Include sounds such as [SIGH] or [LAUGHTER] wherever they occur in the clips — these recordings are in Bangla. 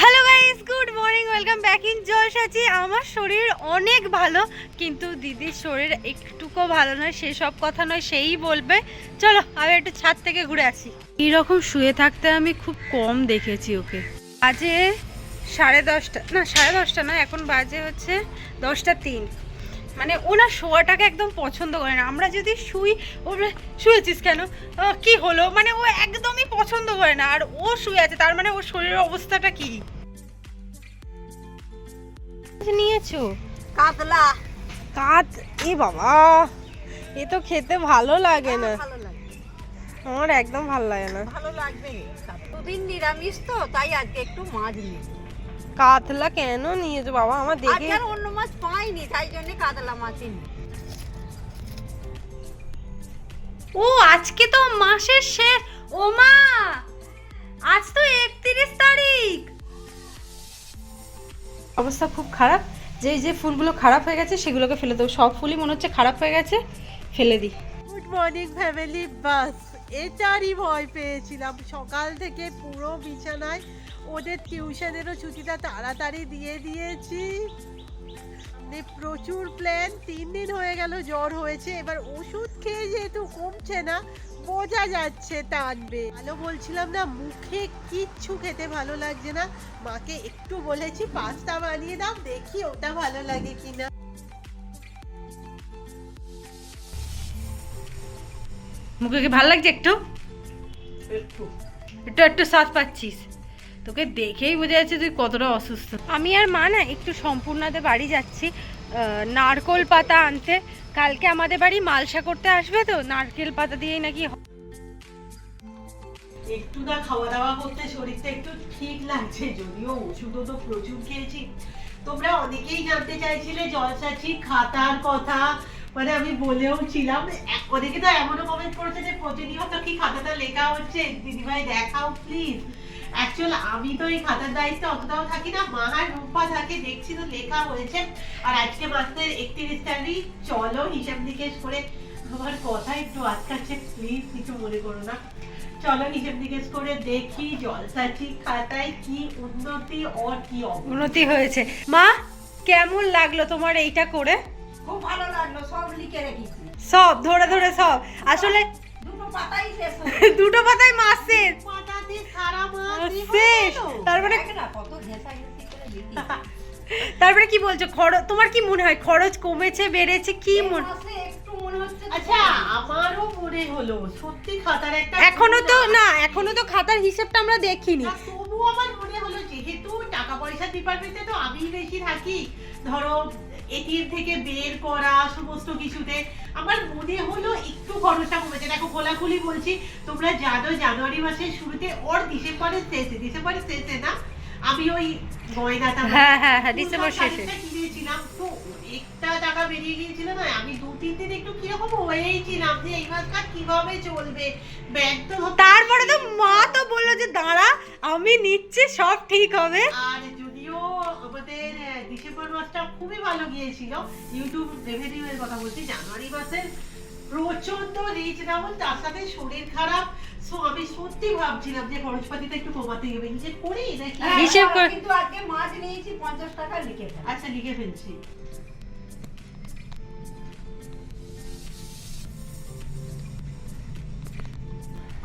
Hello guys good morning welcome back in জলসাচি আমার শরীর অনেক ভালো, কিন্তু দিদির শরীর একটুকু ভালো নয় সেসব কথা নয়, সেই বলবে। চলো, আমি একটু ছাদ থেকে ঘুরে আসি। এইরকম শুয়ে থাকতে আমি খুব কম দেখেছি ওকে। বাজে সাড়ে দশটা, না, সাড়ে দশটা না, এখন বাজে হচ্ছে দশটা তিন। মানে ওনার শোয়াটাকে একদম পছন্দ করে না। আমরা যদি শুই ও শুয়েছিস কেন? কি হলো? মানে ও একদমই পছন্দ করে না। আর ও শুয়ে আছে তার মানে ওর শরীরের অবস্থাটা কি? নিয়েছো? কাতলা। কাত এ বাবা এ তো খেতে ভালো লাগে না। আমার একদম ভালো লাগে না। ভালো লাগবে। দুদিন নিরামিষ তো তাই আজকে একটু মাছ নিই কাতলা কেন নিয়ে নিয়েছো বাবা আমার দেখে আর অন্য মাছ পাইনি? তাই জন্য কাতলা মাছ নিই ও আজকে তো মাসের শেষ। ও মা আজ তো একত্রিশ তারিখ। অবস্থা খুব খারাপ। যে যে ফুলগুলো খারাপ হয়ে গেছে সেগুলোকে ফেলে দেবো। সব ফুলই মনে হচ্ছে খারাপ হয়ে গেছে ফেলে দিই। গুড মর্নিং ফ্যামিলি বাস এটারই ভয় পেয়েছিলাম। সকাল থেকে পুরো বিছানায় ওদের টিউশনেরও ছুটিটা তাড়াতাড়ি দিয়ে দিয়েছি। প্রচুর প্ল্যান তিন দিন হয়ে গেল জ্বর হয়েছে এবার ওষুধ খেয়ে যেহেতু কমছে না বোঝা যাচ্ছে টানবে। ভালো বলছিলাম না মুখে কিচ্ছু খেতে ভালো লাগছে না। মাকে একটু বলেছি পাস্তা বানিয়ে দাও দেখি ওটা ভালো লাগে কিনা। মুখে কি ভালো লাগছে একটু? একটু। একটু একটু স্বাদ পাচ্ছিস। তোকে দেখেই বোঝা যাচ্ছে তুই কতটা অসুস্থ। আমি আর মা না একটু সম্পূর্ণাদের বাড়ি যাচ্ছি। নারকোল পাতা আনতে। কালকে আমাদের বাড়ি মালসা করতে আসবে তো নারকেল পাতা দিয়েই নাকি একটু না খাওয়া দাওয়া করতে শরীরটা একটু ঠিক লাগছে যদিও ওষুধও তো প্রচুর খেয়েছি। তোমরা অনেকেই জানতে চাইছিলে জলসাচি খাতার কথা। মানে আমি বলেও ছিলাম ওদিকে তো এমনও কমেন্ট করেছে যে প্রতিনিয়ত কি খাতাটা লেখা হচ্ছে? দিদিভাই দেখাও প্লিজ অ্যাকচুয়াল আমি তো এই খাতার দায়িত্বে অতটাও থাকি না। মা আর রূপা থাকে দেখছি তো লেখা হয়েছে। আর আজকে মাসের একত্রিশ তারিখ। চলো হিসাব নিকেশ করে আমার কথা একটু আটকাচ্ছে। প্লিজ কিছু মনে করো না। চলো হিসেব নিকেশ করে দেখি জলসাচি খাতায় কি উন্নতি ওর কি অবনতি। উন্নতি হয়েছে। মা কেমন লাগল তোমার এইটা করে? খুব ভালো লাগল সব লিখে রেখেছি। সব ধরে ধরে সব। আসলে দুটো পাতাই শেষ [LAUGHS] দুটো পাতায় মাছ শেষ শেষ তারপরে দেখ না কত ঘেঁষা ঘেঁষি করে লিখি তারপরে কি বলছো খরচ তোমার কি মনে হয় খরচ কমেছে বেড়েছে কি মনে মাসে একটু মনে হচ্ছে যে আচ্ছা আমারও মনে হলো সত্যি খাতার একটা এখনও তো না এখনও তো খাতার হিসেবটা আমরা দেখিনি। তবু আমার মনে হলো যেহেতু টাকা পয়সা ডিপার্টমেন্টে তো আমি বেশি থাকি ধরো এটিএম থেকে বের করা সমস্ত কিছুতে। আমার মনে হলো একটু খরচটা কমেছে দেখো খোলাখুলি বলছি তোমরা জানো জানুয়ারি মাসের শুরুতে ওর ডিসেম্বরের শেষে ডিসেম্বরের শেষে না? আমি ওই গয়নাটা হ্যাঁ, হ্যাঁ, হ্যাঁ, ডিসেম্বর শেষে। কিনেছিলাম। তো একটা টাকা বেরিয়ে গিয়েছিল না? আমি দু তিন দিন একটু কীরকম হয়েইছিলাম যে এই মাসটা কীভাবে চলবে? ব্যাগ তো তারপরে তো মা তো বলল যে দাঁড়া আমি নিচ্ছি সব ঠিক হবে। আর আমাদের ডিসেম্বর মাসটা খুবই ভালো গিয়েছিল। ইউটিউব রেভিনিউ এর কথা বলছি জানুয়ারি মাসের প্রচণ্ড রিচ ডাউন তার সাথে শরীর খারাপ। সো আমি সত্যি ভাবছিলাম যে খরচপাতিটা একটু কমাতে হবে। হিসেব করি নাকি? হ্যাঁ, হিসেব করে- কিন্তু আজকে মাছ নিয়েছি পঞ্চাশ টাকা লিখে আচ্ছা লিখে ফেলছি।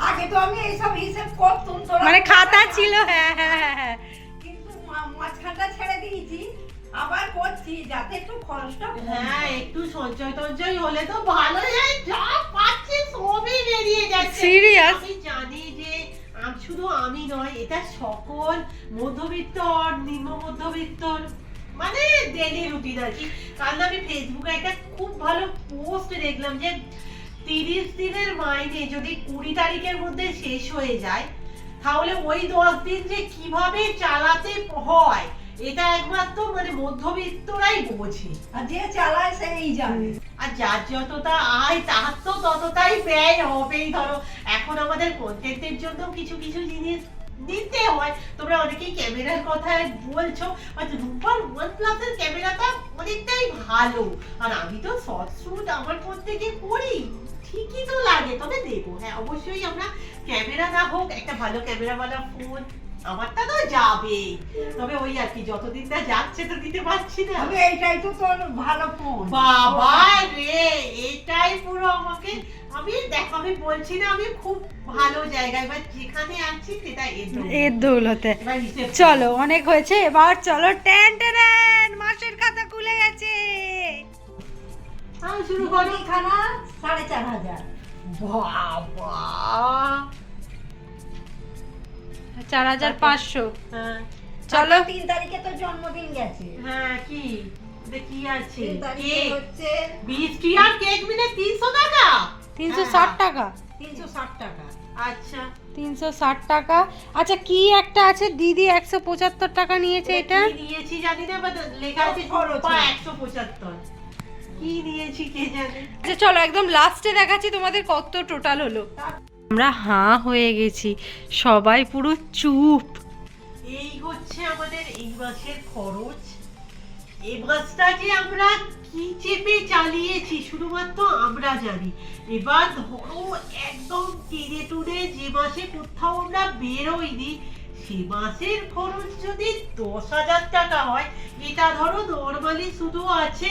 আগে তো আমি এইসব হিসেব করতুম তোরা মানে খাতা ছিল হ্যাঁ হ্যাঁ হ্যাঁ। দিয়েছি আবার করছি যাতে একটু খরচটা হ্যাঁ একটু সঞ্চয় টঞ্চয় হলে তো ভালো যায় যা পাচ্ছে সবই বেরিয়ে যাচ্ছে। Serious? আমি জানি যে শুধু আমি নয় এটা সকল মধ্যবিত্ত আর নিম্ন মধ্যবিত্ত মানে ডেলি রুটিন আর কি। কারণ আমি ফেসবুকে একটা খুব ভালো পোস্ট দেখলাম যে তিরিশ দিনের মাইনে যদি কুড়ি তারিখের মধ্যে শেষ হয়ে যায় তাহলে ওই দশ দিন যে কীভাবে চালাতে হয় এটা একমাত্র মানে মধ্যবিত্তরাই বোঝে। আর যে চালায় সেই জানে। আর যার যতটা আয় তার তো ততটাই ব্যয় হবেই। ধরো এখন আমাদের কন্টেন্টের জন্য কিছু কিছু জিনিস নিতে হয়। তোমরা অনেকেই ক্যামেরার কথা বলছো বাট রূপার ওয়ান প্লাসের ক্যামেরাটা অনেকটাই ভালো। আর আমি তো শর্ট শুট আমার ফোন থেকে করি ঠিকই তো লাগে তবে দেবো। হ্যাঁ অবশ্যই আমরা ক্যামেরা না হোক একটা ভালো ক্যামেরাওয়ালা ফোন আমারটা তো যাবে। তবে ওই আর কি যতদিন না যাচ্ছে তো দিতে পারছি না। তবে এইটাই তো তোর ভালো ফোন। বাবা রে এটাই পুরো আমাকে। আমি দেখো আমি বলছি না আমি খুব ভালো জায়গায় বা যেখানে আছি সেটা এর দৌলতে চলো অনেক হয়েছে। এবার চলো টেন টেন মাসের খাতা খুলে গেছে। হ্যাঁ, শুরু করো। খানা সাড়ে চার হাজার। বাবা। চার হাজার পাঁচশো। হ্যাঁ। চলো। তিন তারিখে তো জন্মদিন গেছে। হ্যাঁ কি? আছে? কেক। হচ্ছে আর কেক মিলে? তিনশো টাকা? তিনশো হ্যাঁ। ষাট টাকা। তিনশো ষাট টাকা। আচ্ছা। তিনশো ষাট টাকা। আচ্ছা কি একটা আছে? দিদি একশো পঁচাত্তর টাকা নিয়েছে এটা কি নিয়েছি জানি না বাট লেখা আছে খরচ। একশো পঁচাত্তর। কি নিয়েছি কে জানে? আচ্ছা চলো একদম লাস্টে দেখাচ্ছি তোমাদের কত টোটাল হলো। আমরা হাঁ হয়ে গেছি। সবাই পুরো চুপ। এই হচ্ছে আমাদের এই মাসের খরচ। এই মাসটা যে আমরা কি চেপে চালিয়েছি শুধুমাত্র আমরা জানি। এবার ধরো একদম টেনে টুনে যে মাসে কোথাও আমরা বেরোইনি সে মাসের খরচ যদি দশ হাজার টাকা হয় এটা ধরো নর্মালি শুধু আছে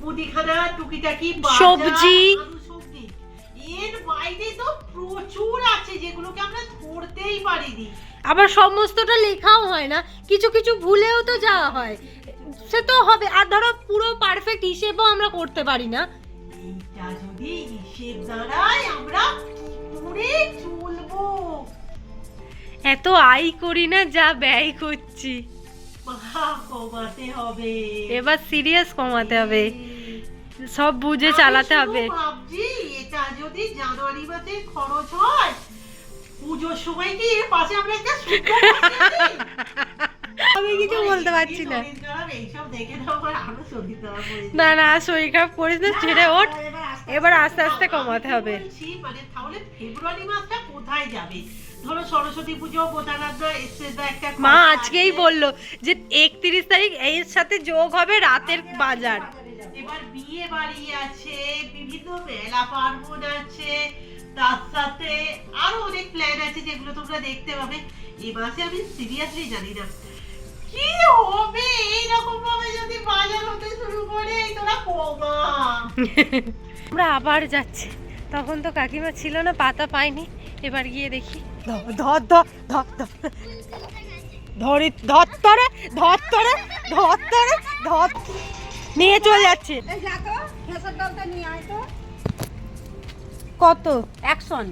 মুদিখানা টুকিটাকি সবজি। তো প্রচুর আছে যেগুলোকে আমরা ধরতেই পারিনি। আবার সমস্তটা লেখাও হয় না কিছু কিছু ভুলেও তো যাওয়া হয়। সে তো হবে আর ধরো পুরো পারফেক্ট হিসেবও আমরা করতে পারি না। এইটা যদি হিসেব দাঁড়ায় আমরা করে চলবো? এত আয় করি না যা ব্যয় করছি। কমাতে হবে। এবার সিরিয়াস কমাতে হবে। সব বুঝে চালাতে হবে। ভাবছি যদি জানুয়ারি মাসে খরচ হয় পুজোর সময় কি এর পাশে আমরা একটা? আমি কিছু বলতে পারছি না। না না শরীর খারাপ করিস না ছেড়ে ওঠ এবার আস্তে আস্তে কমাতে হবে মানে তাহলে ফেব্রুয়ারি মাসটা কোথায় যাবে ধরো সরস্বতী পুজো একটা মা আজকেই। বলল যে একত্রিশ তারিখ এর সাথে যোগ হবে রাতের বাজার এবার বিয়ে বাড়ি আছে, বিভিন্ন মেলা পার্বণ আছে, তার সাথে আরও অনেক প্ল্যান আছে যেগুলো তোমরা দেখতে পাবে। এই মাসে আমি সিরিয়াসলি জানি না। কি হবে? এইরকম ভাবে যদি বাজার হতে শুরু করে তোরা কমা। [LAUGHS] আমরা আবার যাচ্ছি। তখন তো কাকিমা ছিল না, পাতা পাইনি এবার গিয়ে দেখি। ধর ধর ধর ধর ধর, ধরে, ধর ধর তরে ধর তরে ধর। নিয়ে চলে যাচ্ছে। কত? অ্যাকশন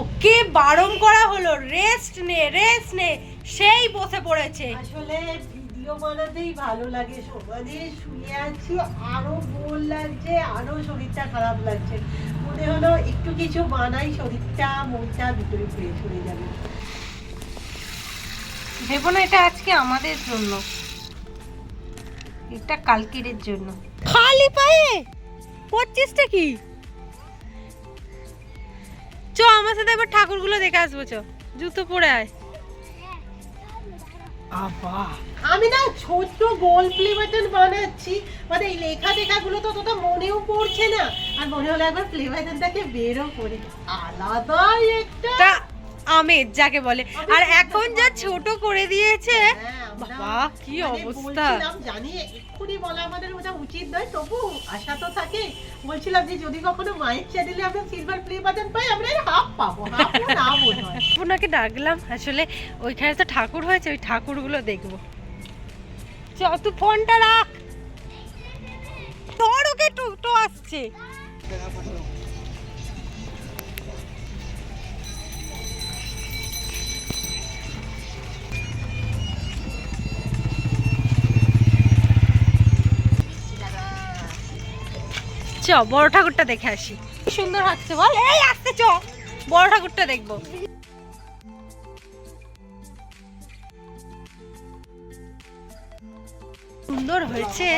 ওকে বারণ করা হলো। রেস্ট নে রেস্ট নে। সেই বসে পড়েছে। আসলে ভিডিও বানাতেই ভালো লাগে। সবাই শুয়ে আছি আরও বোর লাগছে আরও শরীরটা খারাপ লাগছে। মনে হলো একটু কিছু বানাই শরীরটা মনটা ভিতরে ফ্রেশ হয়ে যাবে। ভেবো না এটা আজকে আমাদের জন্য। এটা কালকের জন্য। খালি পায়ে? করছিসটা কি? চ আমার সাথে এবার ঠাকুরগুলো দেখে আসব চ। জুতো পরে আয়। আমি না ছোট্ট গোল প্লে বাটন বানাচ্ছি। মানে এই লেখা টেখাগুলো তো তোটা মনেও পড়ছে না। আর মনে হলো একবার প্লে বাটনটাকে বেরও করি। আলাদাই একটা। তা আমের যাকে বলে। আর এখন যা ছোট করে দিয়েছে হ্যাঁ, বাবা কি মানে অবস্থা? জানি এক্ষুনি বলা আমাদের ওটা উচিত নয় তবু আশা তো থাকে। বলছিলাম যে যদি কখনো মায়ের চ্যানেলে আমরা সিলভার প্লে বাটন পাই আমরা হাফ পাবো হাফ না ওনাকে ডাকলাম আসলে ওইখানে তো ঠাকুর হয়েছে ওই ঠাকুরগুলো দেখব। চ তুই ফোনটা রাখ। ধর ওকে টোটো আসছে। চ, বড় ঠাকুরটা দেখে আসি। সুন্দর হাঁটছে বল। এই, আসতে চ। বড় ঠাকুরটা দেখব। সুন্দর হয়েছে।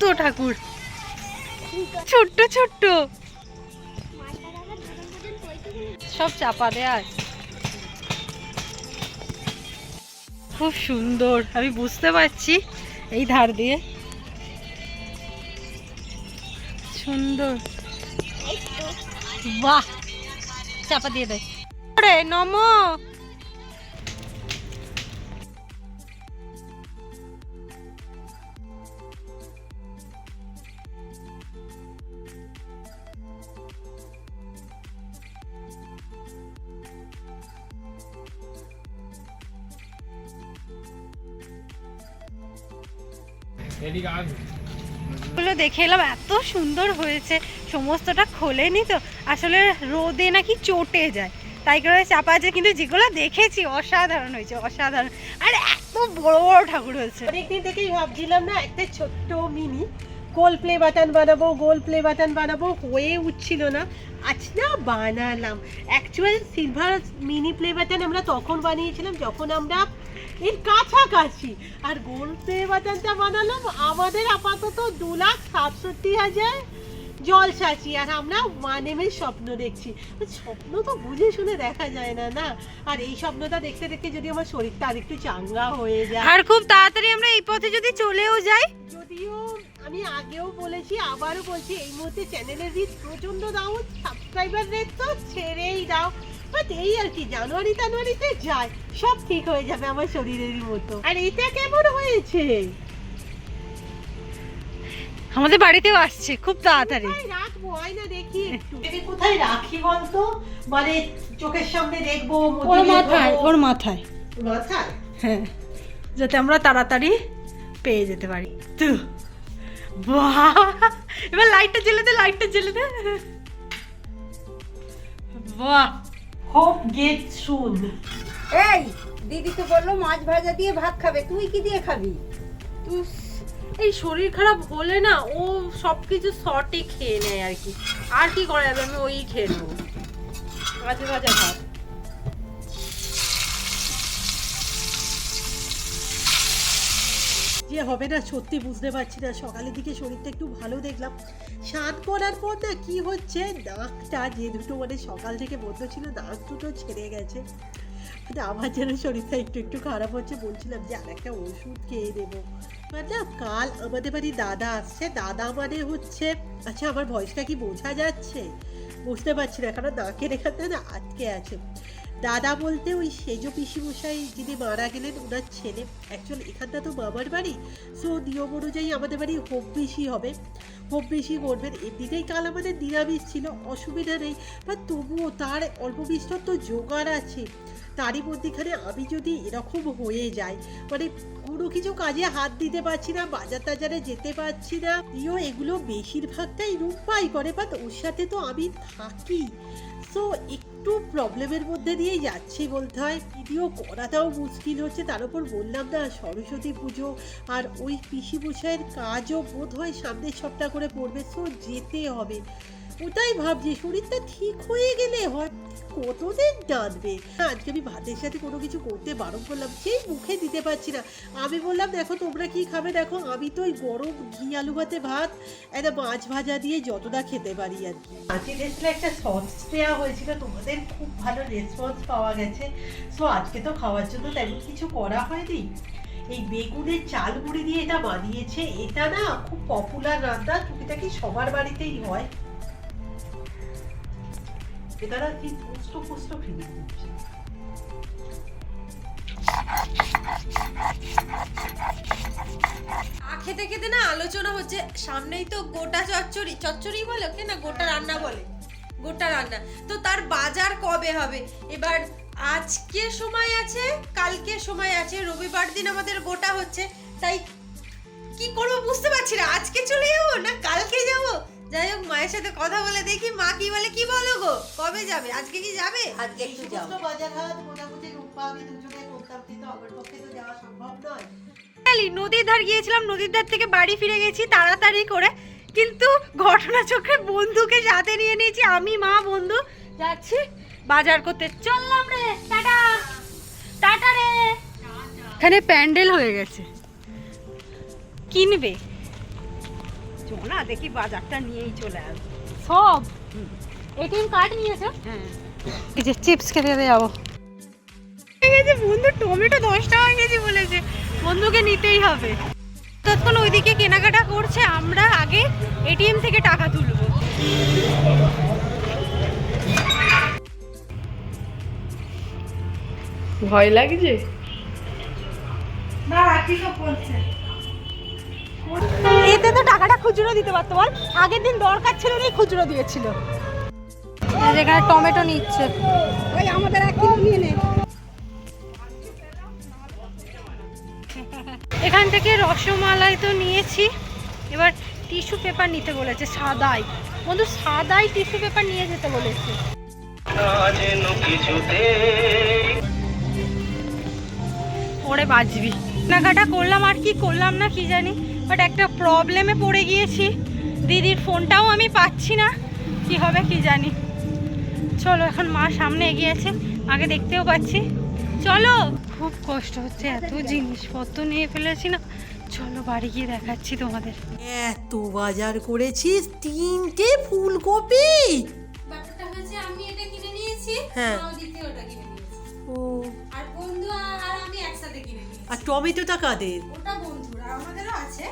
তো ঠাকুর। ছোট্ট ছোট্ট। সব চাপা দেয়া আছে। খুব সুন্দর। আমি বুঝতে পারছি এই ধার দিয়ে। সুন্দর। বাহ চাপা দিয়ে দে। রে নমো। এদিকে আগে গুলো দেখে এলাম, এত সুন্দর হয়েছে, সমস্তটা খোলেনি তো, আসলে রোদে নাকি চটে যায়, তাই করে চাপা আছে, কিন্তু যেগুলো দেখেছি অসাধারণ হয়েছে, অসাধারণ, আর এত বড় বড় ঠাকুর হয়েছে। অনেকদিন থেকেই ভাবছিলাম না, একটা ছোট্ট মিনি গোল প্লে বাটন বানাবো গোল প্লে বাটন বানাবো, হয়ে উঠছিল না, আজ না বানালাম। Actual silver mini play button আমরা তখন বানিয়েছিলাম, যখন আমরা এর কাছাকাছি। আর গোল প্লে বাটনটা বানালাম আমাদের আপাতত দু লাখ সাতষট্টি হাজার জল চাচি আর আমরা মানেমের স্বপ্ন দেখছি। স্বপ্ন তো বুঝে শুনে দেখা যায় না না? আর এই স্বপ্নটা দেখতে দেখতে যদি আমার শরীরটা আরেকটু চাঙ্গা হয়ে যায়। আর খুব তাড়াতাড়ি আমরা এই পথে যদি চলেও যাই। যদিও আমি আগেও বলেছি আবারও বলছি এই মুহূর্তে চ্যানেলের রিচ প্রচণ্ড ডাউন সাবস্ক্রাইবার রেট তো ছেড়েই দাও। বাট এই আর কি জানুয়ারি জানুয়ারিতে যায় সব ঠিক হয়ে যাবে আমার শরীরেরই মতো। আর এটা কেমন হয়েছে? আমাদের বাড়িতেও আসছে খুব তাড়াতাড়ি। রাখব? দেখি একটু। কোথায় রাখি বলতো? মানে চোখের সামনে দেখব ওর মাথায় ওর মাথায়। মাথায়? হ্যাঁ যাতে আমরা তাড়াতাড়ি পেয়ে যেতে পারি। তো বাহ! এবার লাইটটা জ্বেলে দে লাইটটা জ্বেলে দে। বাহ! হোপ গেট শুন এই দিদি তো বলল মাছ ভাজা দিয়ে ভাত খাবে। তুই কি দিয়ে খাবি? উফ, এই শরীর খারাপ হলে না ও সব কিছু শর্টে খেয়ে নেয় আর কি। আর কি করা যাবে? আমি ওই খেয়ে নেব। মাঝে ভাজা ভাত। যে হবে না সত্যি বুঝতে পারছি না। সকালের দিকে শরীরটা একটু ভালো দেখলাম। স্নান করার পর না কি হচ্ছে? নাকটা যে দুটো মানে সকাল থেকে বন্ধ ছিল, নাক দুটো ছেড়ে গেছে। আমার যেন শরীরটা একটু একটু খারাপ হচ্ছে, বলছিলাম যে আর একটা ওষুধ খেয়ে দেবো মানে কাল আমাদের বাড়ি দাদা আসছে। দাদা মানে হচ্ছে আচ্ছা আমার ভয়েসটা কি বোঝা যাচ্ছে? বুঝতে পারছি না, কারণ নাকের এখানটা না আটকে আছে। দাদা বলতে ওই সেজ পিসিমশাই যিনি মারা গেলেন, ওনার ছেলে অ্যাকচুয়ালি এখানটা তো মামার বাড়ি। সো নিয়ম অনুযায়ী আমাদের বাড়ি হোম বেশি হবে। হোম বেশি করবেন। এমনিতেই কাল আমাদের নিরামিষ ছিল, অসুবিধা নেই। বা তবুও তার অল্প বিস্তর তো জোগাড় আছে। তারই মধ্যেখানে আমি যদি এরকম হয়ে যাই মানে কোনো কিছু কাজে হাত দিতে পারছি না, বাজার টাজারে যেতে পারছি না ইও এগুলো বেশিরভাগটাই রূপাই করে বাট ওর সাথে তো আমি থাকি। সো একটু প্রবলেমের মধ্যে দিয়েই যাচ্ছি বলতে হয়। ভিডিও করাটাও মুশকিল হচ্ছে, তার উপর বললাম না, সরস্বতী পুজো আর ওই পিসি মশাইয়ের কাজও বোধ হয় সামনের সপ্তাহ করে পড়বে সো যেতে হবে। ওটাই ভাবছি, শরীরটা ঠিক হয়ে গেলে হয়। কতদিন টানবে? আজকে আমি ভাতের সাথে কোনো কিছু করতে বারণ করলাম, সেই মুখে দিতে পারছি না। আমি বললাম, দেখো, তোমরা কি খাবে? দেখো, আমি তো ওই গরম ঘি, আলু ভাতে ভাত, একটা মাছ ভাজা দিয়ে যতটা খেতে পারি আর কি। আজকে একটা সস দেওয়া হয়েছিল, তোমাদের খুব ভালো রেসপন্স পাওয়া গেছে। সো আজকে তো খাওয়ার জন্য তেমন কিছু করা হয়নি। এই বেগুনের চাল মুড়ি দিয়ে এটা বানিয়েছে, এটা না খুব পপুলার রান্না, টুকিটাকি সবার বাড়িতেই হয়। না কি পুষ্ট পুষ্ট খেতে খেতে না আলোচনা হচ্ছে, সামনেই তো গোটা চচ্চড়ি চচ্চড়ি বলে ওকে না, গোটা রান্না বলে, গোটা রান্না। তো তার বাজার কবে হবে? এবার আজকে সময় আছে, কালকে সময় আছে, রবিবার দিন আমাদের গোটা হচ্ছে, তাই কি করব বুঝতে পারছি না, আজকে চলে যাব না কালকে যাব? যাই হোক মায়ের সাথে কথা বলে দেখি মা কি বলে কি বলো গো? কবে যাবে? আজকে কি যাবে? আজকে একটু যাও। বাজার হাট মোটামুটি রূপা আমি দুজনে করতাম কিন্তু আমার পক্ষে তো যাওয়া সম্ভব নয়। নদীর ধার গিয়েছিলাম নদীর ধার থেকে বাড়ি ফিরে গেছি তাড়াতাড়ি করে কিন্তু ঘটনা চোখে বন্ধুকে সাথে নিয়ে নিয়েছি আমি মা বন্ধু যাচ্ছি বাজার করতে। চললাম রে টাটা। টাটা রে। এখানে প্যান্ডেল হয়ে গেছে। কিনবে? না দেখি বাজারটা নিয়েই চলে আসব। সব? এটিএম কার্ড নিয়েছো? হ্যাঁ। এই যে চিপস খেতে যাব। ঠিক আছে বন্ধু টমেটো দশ টাকা কেজি বলেছে। বন্ধুকে নিতেই হবে। ততক্ষণ ওইদিকে কেনাকাটা করছে আমরা আগে এটিএম থেকে টাকা তুলবো। ভয় লাগছে? না কি সব বলছে এতে তো টাকাটা খুচরো দিতে পারতো। বল আগের দিন দরকার ছিল নেই খুচরো দিয়েছিল। যেখানে টমেটো নিচ্ছে। ওই আমাদের এক কিলো নিয়ে নে। এখান থেকে রসমালাই তো নিয়েছি। এবার টিস্যু পেপার নিতে বলেছে সাদাই। বন্ধু সাদাই টিস্যু পেপার নিয়ে যেতে বলেছে। ওরে বাজবি। কেনাকাটা করলাম আর কি করলাম না কি জানি। বাট একটা প্রবলেমে পড়ে গিয়েছি। দিদির ফোনটাও আমি পাচ্ছি না। কি হবে কি জানি। চলো এখন মা সামনে এগিয়েছে আগে দেখতেও পাচ্ছি। চলো! খুব কষ্ট হচ্ছে এত জিনিসপত্র নিয়ে ফেলেছি না। চলো বাড়ি গিয়ে দেখাচ্ছি তোমাদের। এত বাজার করেছিস? তিনটে ফুলকপি! আমি এটা কিনে নিয়েছি। হ্যাঁ। মাও কিনে নিয়েছি। ও। আর বন্ধু আর আমি একসাথে কিনে নিয়েছি। আর টমেটোটা কাদের? ওটা বন্ধুর। আর আমাদেরও আছে।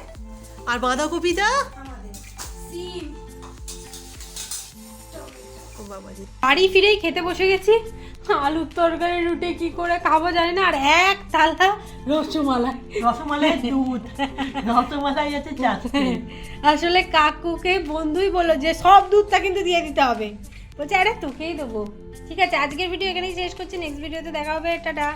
আর বাঁধাকপিটা? আমাদের। সিম। বাড়ি ফিরেই খেতে বসে গেছি। আলুর তরকারি রুটি কি করে খাব জানি না। আর এক তালা রসমালাই। রসমালাই দুধ। রসমালাই আছে চারটে আসলে কাকুকে বন্ধুই বলল যে সব দুধটা কিন্তু দিয়ে দিতে হবে। বলছে আরে তোকেই দেবো। ঠিক আছে আজকের ভিডিও এখানেই শেষ করছি। নেক্সট ভিডিওতে দেখা হবে। টাটা।